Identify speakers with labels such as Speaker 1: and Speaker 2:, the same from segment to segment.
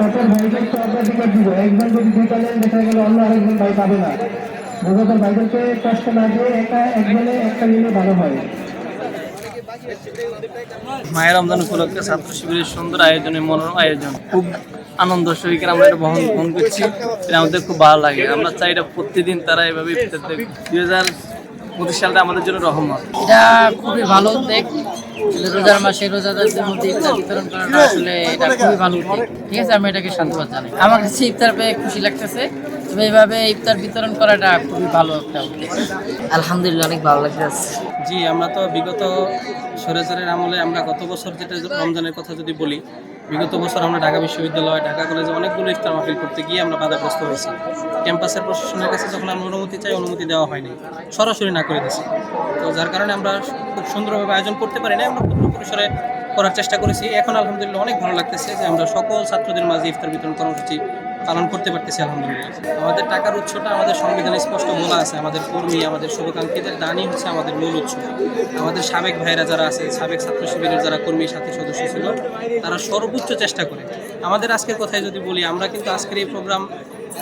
Speaker 1: অগ্রাধিকার দিব। একজন যদি দেখা গেল অন্য আরেকজন ভাই পাবে না। ভাইদেরকে কষ্ট না দিয়ে একা একজনে একটা নিলে ভালো হয়।
Speaker 2: মায়ের রমজান উপলক্ষে ছাত্র শিবিরের সুন্দর আয়োজনে মনোরম আয়োজন। খুব আনন্দ সহিকার আমরা এটা বহন বহন করছি। এটা আমাদের খুব ভালো লাগে। আমরা চাই এটা প্রতিদিন তারা এভাবে দুই হাজার পঁচিশ সালটা আমাদের জন্য রহমান
Speaker 3: এটা খুবই ভালো উদ্যোগ রোজার মাসে রোজাদারদের মধ্যে ইফতার বিতরণ করাটা আসলে এটা খুবই ভালো উদ্যোগ। ঠিক আছে আমি এটাকে সাধুবাদ জানাই। আমার কাছে ইফতার পেয়ে খুশি লাগতেছে তবে এইভাবে ইফতার বিতরণ করাটা খুবই ভালো একটা উদ্যোগ। আলহামদুলিল্লাহ অনেক ভালো লাগতেছে
Speaker 2: জি আমরা তো বিগত সরেজারের আমলে আমরা গত বছর যেটা রমজানের কথা যদি বলি বিগত বছর আমরা ঢাকা বিশ্ববিদ্যালয়, ঢাকা কলেজে অনেকগুলো ইফতার মাহফিল করতে গিয়ে আমরা বাধাগ্রস্ত হয়েছি। ক্যাম্পাসের প্রশাসনের কাছে যখন আমরা অনুমতি চাই, অনুমতি দেওয়া হয়নি। সরাসরি না করে দিয়েছি। তো যার কারণে আমরা খুব সুন্দরভাবে আয়োজন করতে পারি না আমরা ক্ষুদ্র পরিসরে করার চেষ্টা করেছি। এখন আলহামদুলিল্লাহ অনেক ভালো লাগতেছে যে আমরা সকল ছাত্রদের মাঝে ইফতার বিতরণ কর্মসূচি পালন করতে পারতেছি, আলহামদুলিল্লাহ। আমাদের টাকার উৎসটা আমাদের সংবিধানে স্পষ্ট বলা আছে। আমাদের কর্মী, আমাদের শুভাকাঙ্ক্ষীদের দানই হচ্ছে আমাদের মূল উৎস। আমাদের সাবেক ভাইরা যারা আছে, সাবেক ছাত্র শিবিরের যারা কর্মী, সাথী সদস্য ছিল, তারা সর্বোচ্চ চেষ্টা করে। আমাদের আজকের কথায় যদি বলি, আমরা কিন্তু আজকের এই প্রোগ্রাম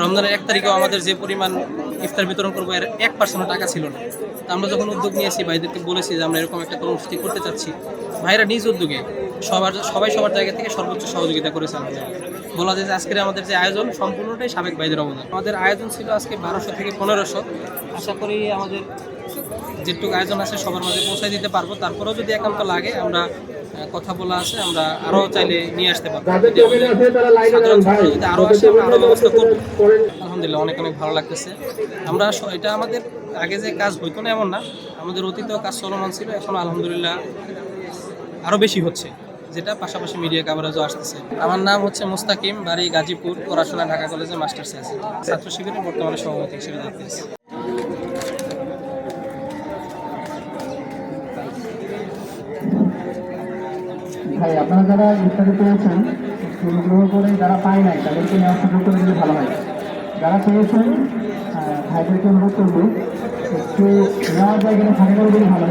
Speaker 2: রমজানের এক তারিখেও আমাদের যে পরিমাণ ইফতার বিতরণ করব, এর এক পার্সেন্ট টাকা ছিল না। আমরা যখন উদ্যোগ নিয়েছি, ভাইদেরকে বলেছি যে আমরা এরকম একটা কর্মসূচি করতে চাচ্ছি, ভাইরা নিজ উদ্যোগে সবার, সবাই সবার জায়গা থেকে সর্বোচ্চ সহযোগিতা করেছে আলহামদুলিল্লাহ বলা যায় যে আজকের আমাদের যে আয়োজন সম্পূর্ণটাই সাবেক ভাইদের অবদান। আমাদের আয়োজন ছিল আজকে বারোশো থেকে পনেরোশো। আশা করি আমাদের যেটুকু আয়োজন আছে সবার মাঝে পৌঁছে দিতে পারব। তারপরেও যদি একান্ত লাগে আমরা কথা বলা আছে আমরা আরও চাইলে নিয়ে আসতে পারব। যদি আরও আসে আমরা আরও ব্যবস্থা করব। আলহামদুলিল্লাহ অনেক অনেক ভালো লাগতেছে। আমরা এটা আমাদের আগে যে কাজ হইতো না এমন না। আমাদের অতীতেও কাজ চলমান ছিল এখন আলহামদুলিল্লাহ আরও বেশি হচ্ছে। যেটা পাশাপাশি মিডিয়া কাভারেজও আসতেছে। আমার নাম হচ্ছে মুস্তাকিম, বাড়ি গাজীপুর, পড়াশোনা, ঢাকা কলেজে মাস্টার্সে আছে। ছাত্র শিবিরের বর্তমানে সভাপতি হিসেবে দায়িত্ব আছে।
Speaker 1: ভাই, আপনারা যারা ইফতারি পেয়েছেন অনুগ্রহ করে যারা পায় নাই, তাদেরকে নেওয়ার সুযোগ করে দিলে ভালো হয়। যারা পেয়েছেন ভাইদেরকে অনুরোধ করব, একটু নেওয়ার জায়গাটা ফাঁকা করে দিলে ভালো হয়।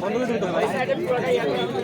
Speaker 1: বন্ধ করে